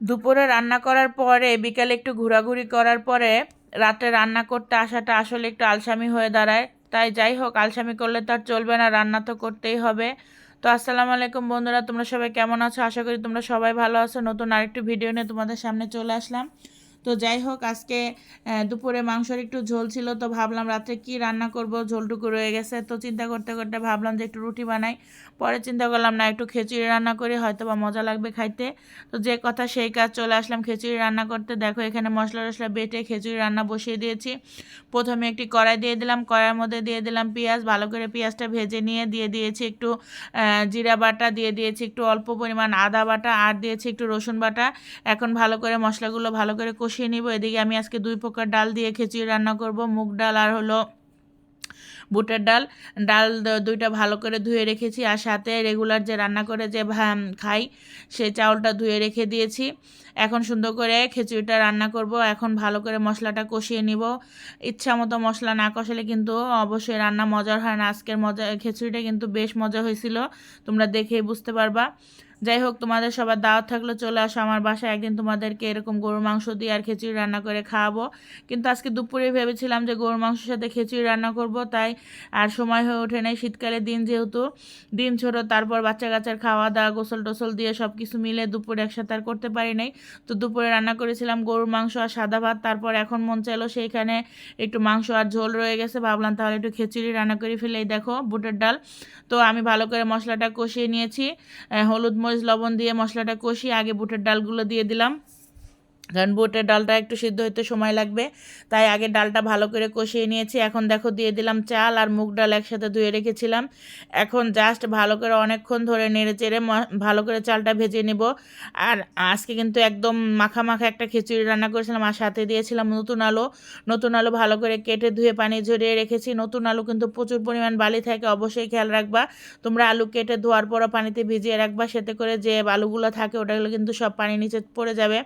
দুপুরে রান্না করার পরে, বিকালে একটু ঘোরাঘুরি করার পরে রাতে রান্না করতে আসাটা আসলে একটু আলসামি হয়ে দাঁড়ায়। তাই যাই হোক, আলসামি করলে তো আর চলবে না, রান্না তো করতেই হবে। তো আসসালামু আলাইকুম বন্ধুরা, তোমরা সবাই কেমন আছো? আশা করি তোমরা সবাই ভালো আছো। নতুন আরেকটি ভিডিও নিয়ে তোমাদের সামনে চলে আসলাম। তো যাই হোক, আজকে দুপুরে মাংসর একটু ঝোল ছিল, তো ভাবলাম রাত্রে কি রান্না করব, ঝোলটুকু রয়ে গেছে। তো চিন্তা করতে করতে ভাবলাম যে একটু রুটি বানাই। পরে চিন্তা করলাম, না, একটু খিচুড়ি রান্না করি হয়তো বা মজা লাগবে খাইতে। তো যে কথা সেই কাজ চলে আসলাম খিচুড়ি রান্না করতে। দেখো, এখানে মশলা টশলা বেটে খিচুড়ি রান্না বসিয়ে দিয়েছি। প্রথমে একটি কড়াই দিয়ে দিলাম, কড়াইয়ের মধ্যে দিয়ে দিলাম পেঁয়াজ। ভালো করে পেঁয়াজটা ভেজে নিয়ে দিয়ে দিয়েছি একটু জিরা বাটা, দিয়ে দিয়েছি একটু অল্প পরিমাণ আদা বাটা, আর দিয়েছি একটু রসুন বাটা। এখন ভালো করে মশলাগুলো ভালো করে কষিয়ে নিব। এদিকে আমি আজকে দুই প্রকার ডাল দিয়ে খিচুড়ি রান্না করব। মুগ ডাল আর হলো বুটের ডাল। ডাল দুইটা ভালো করে ধুয়ে রেখেছি। আর সাথে রেগুলার যে রান্না করে যে খাই, সেই চাউলটা ধুয়ে রেখে দিয়েছি। এখন সুন্দর করে খিচুড়িটা রান্না করব। এখন ভালো করে মশলাটা কষিয়ে নিব। ইচ্ছা মতো মশলা না কষালে কিন্তু অবশ্যই রান্না মজার হয় না। আজকের মজা, খিচুড়িটা কিন্তু বেশ মজা হয়েছিল। তোমরা দেখেই বুঝতে পারবা। যাই হোক, তোমাদের সবার দাওয়াত থাকলে, চলে আসো আমার বাসায়। একদিন তোমাদেরকে এরকম গরুর মাংস দিয়ে আর খিচুড়ি রান্না করে খাওয়াবো। কিন্তু আজকে দুপুরে ভেবেছিলাম যে গরুর মাংসের সাথে খিচুড়ি রান্না করব, তাই আর সময় হয়ে ওঠে নাই শীতকালের দিন যেহেতু। দিন ছোট, তারপর বাচ্চা কাচ্চার খাওয়া দাওয়া গোসল টোসল দিয়ে সব কিছু মিলে দুপুরে একসাথে আর করতে পারি নাই। তো দুপুরে রান্না করেছিলাম গরুর মাংস আর সাদা ভাত, তারপর এখন মন চাইলো সেইখানে একটু মাংস আর ঝোল রয়ে গেছে, ভাবলাম তাহলে একটু খিচুড়ি রান্না করে ফেলেই। দেখো, বুটের ডাল। তো আমি ভালো করে মশলাটা কষিয়ে নিয়েছি হলুদ মরিচ লবণ দিয়ে মশলাটা কষিয়ে আগে বুটের ডালগুলো দিয়ে দিলাম। কারণ বুটের ডালটা একটু সিদ্ধ হতে সময় লাগবে, তাই আগে ডালটা ভালো করে কষিয়ে নিয়েছি। এখন দেখো দিয়ে দিলাম চাল আর মুগ ডাল একসাথে ধুয়ে রেখেছিলাম। এখন জাস্ট ভালো করে অনেকক্ষণ ধরে নেড়ে চেড়ে ভালো করে চালটা ভেজে নেব। আর আজকে কিন্তু একদম মাখা মাখা একটা খিচুড়ি রান্না করেছিলাম আর সাথে দিয়েছিলাম নতুন আলু। নতুন আলু ভালো করে কেটে ধুয়ে পানি ঝরিয়ে রেখেছি। নতুন আলু কিন্তু প্রচুর পরিমাণ বালি থাকে, অবশ্যই খেয়াল রাখবা। তোমরা আলু কেটে ধোয়ার পরও পানিতে ভিজিয়ে রাখবা, সেতে করে যে বালুগুলো থাকে ওটাগুলো কিন্তু সব পানি নিচে পড়ে যাবে।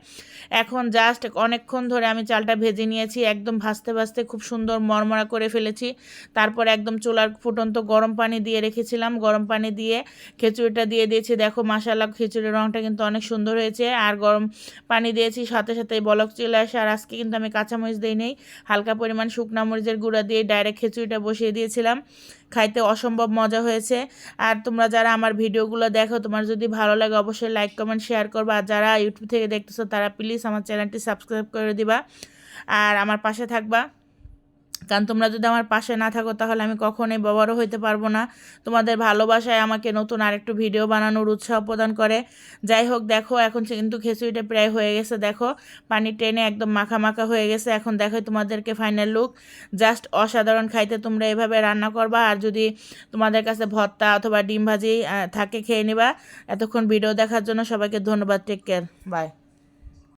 এখন জাস্ট অনেকক্ষণ ধরে আমি চালটা ভেজে নিয়েছি, একদম ভাজতে ভাজতে খুব সুন্দর মরমরা করে ফেলেছি। তারপর একদম চুলার ফুটন্ত গরম পানি দিয়ে রেখেছিলাম, গরম পানি দিয়ে খিচুড়িটা দিয়ে দিয়েছি। দেখো মাসালা খিচুড়ির রঙটা কিন্তু অনেক সুন্দর হয়েছে। আর গরম পানি দিয়েছি, সাথে সাথে বলক চলে আসে। আর আজকে কিন্তু আমি কাঁচামরিচ দিই নেই, হালকা পরিমাণ শুকনা মরিচের গুঁড়া দিয়ে ডাইরেক্ট খিচুড়িটা বসিয়ে দিয়েছিলাম। খাইতে অসম্ভব মজা হয়েছে। আর তোমরা যারা আমার ভিডিওগুলো দেখো, তোমার যদি ভালো লাগে অবশ্যই লাইক কমেন্ট শেয়ার করবা। আর যারা ইউটিউব থেকে দেখতেছো, তারা প্লিজ আমার চ্যানেলটি সাবস্ক্রাইব করে দিবা। আর আমার পাশে থাকবা। কারণ তোমরা যদি আমার পাশে না থাকো, তাহলে আমি কখনোই বড় হইতে পারব না। তোমাদের ভালোবাসায় আমাকে নতুন আরেকটু ভিডিও বানানোর উৎসাহ প্রদান করে। যাই হোক, দেখো, এখন কিন্তু খিচুড়িটা প্রায় হয়ে গেছে, দেখো। পানি টেনে একদম মাখা মাখা হয়ে গেছে। এখন দেখো তোমাদেরকে ফাইনাল লুক জাস্ট অসাধারণ খাইতে তোমরা এভাবে রান্না করবা। আর যদি তোমাদের কাছে ভর্তা অথবা ডিম ভাজি থাকে, খেয়ে নিবা। এতক্ষণ ভিডিও দেখার জন্য সবাইকে ধন্যবাদ। Take care bye